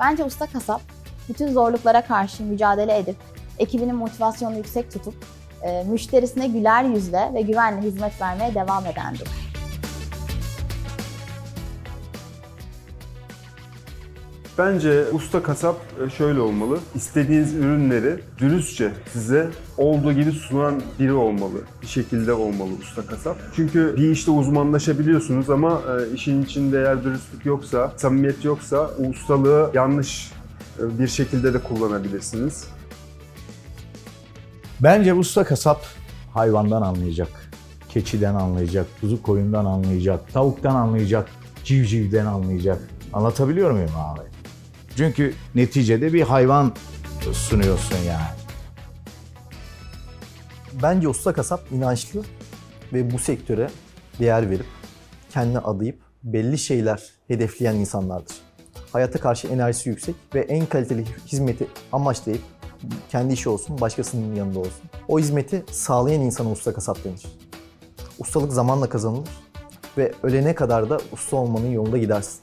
Bence usta kasap bütün zorluklara karşı mücadele edip ekibinin motivasyonunu yüksek tutup e, müşterisine güler yüzle ve güvenle hizmet vermeye devam edendir. Bence usta kasap e, şöyle olmalı. İstediğiniz ürünleri dürüstçe size olduğu gibi sunan biri olmalı. Bir şekilde olmalı usta kasap. Çünkü bir işte uzmanlaşabiliyorsunuz ama e, işin içinde eğer dürüstlük yoksa, samimiyet yoksa o ustalığı yanlış e, bir şekilde de kullanabilirsiniz. Bence usta kasap hayvandan anlayacak. Keçiden anlayacak, kuzu koyundan anlayacak, tavuktan anlayacak, civcivden anlayacak. Anlatabiliyor muyum abi? Çünkü neticede bir hayvan sunuyorsun yani. Bence usta kasap inançlı ve bu sektöre değer verip kendine adayıp belli şeyler hedefleyen insanlardır. Hayata karşı enerjisi yüksek ve en kaliteli hizmeti amaçlayıp kendi işi olsun, başkasının yanında olsun. O hizmeti sağlayan insana usta kasap denir. Ustalık zamanla kazanılır ve ölene kadar da usta olmanın yolunda gidersin.